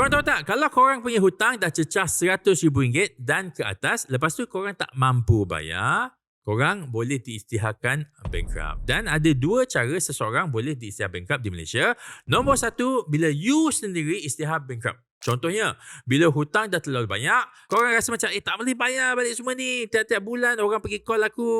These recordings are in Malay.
Korang tahu tak, kalau korang punya hutang dah cecah RM100,000 dan ke atas, lepas tu korang tak mampu bayar, korang boleh diisytiharkan bankrupt. Dan ada dua cara seseorang boleh diisytihar bankrupt di Malaysia. Nombor satu, bila you sendiri isytihar bankrupt. Contohnya, bila hutang dah terlalu banyak, korang rasa macam, eh tak boleh bayar balik semua ni. Tiap-tiap bulan orang pergi call aku.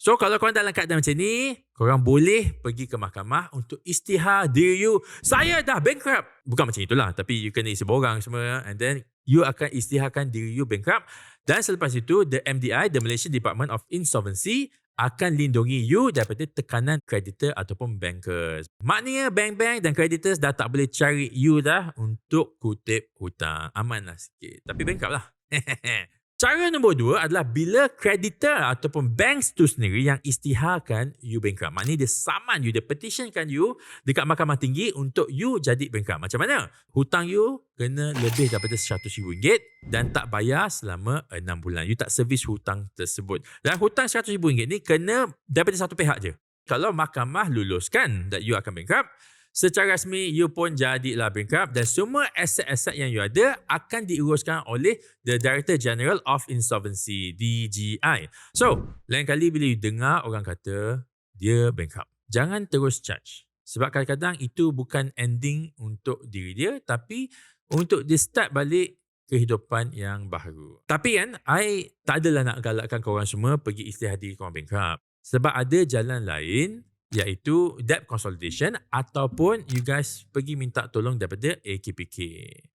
So, kalau korang dalam keadaan macam ni, korang boleh pergi ke mahkamah untuk istihar diri you. Saya dah bankrupt. Bukan macam itulah, tapi you kena isi borang semua. And then, you akan istiharkan diri you bankrupt. Dan selepas itu, the MDI, the Malaysian Department of Insolvency, akan lindungi you daripada tekanan kreditor ataupun bankers. Maknanya bank-bank dan creditors dah tak boleh cari you dah untuk kutip hutang. Aman lah sikit. Tapi bankrupt lah. Cara nombor dua adalah bila creditor ataupun banks tu sendiri yang istiharkan you bankrupt. Maknanya dia saman you, dia petitionkan you dekat mahkamah tinggi untuk you jadi bankrupt. Macam mana? Hutang you kena lebih daripada RM100,000 dan tak bayar selama 6 bulan. You tak servis hutang tersebut. Dan hutang RM100,000 ni kena daripada satu pihak je. Kalau mahkamah luluskan that you akan bankrupt, secara rasmi you pun jadilah bankrupt dan semua aset-aset yang you ada akan diuruskan oleh the Director General of Insolvency DGI. So, lain kali bila you dengar orang kata dia bankrupt, jangan terus charge. Sebab kadang-kadang itu bukan ending untuk diri dia tapi untuk dia start balik kehidupan yang baru. Tapi kan, I tak adalah nak galakkan korang semua pergi istihad diri korang bankrupt. Sebab ada jalan lain iaitu debt consolidation ataupun you guys pergi minta tolong daripada AKPK.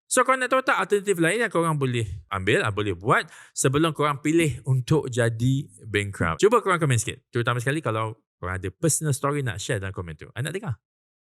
So korang nak tahu tak alternatif lain yang korang boleh ambil, ah, boleh buat sebelum korang pilih untuk jadi bankrupt. Cuba korang komen sikit. Terutama sekali kalau korang ada personal story nak share dalam komen tu. I nak dengar.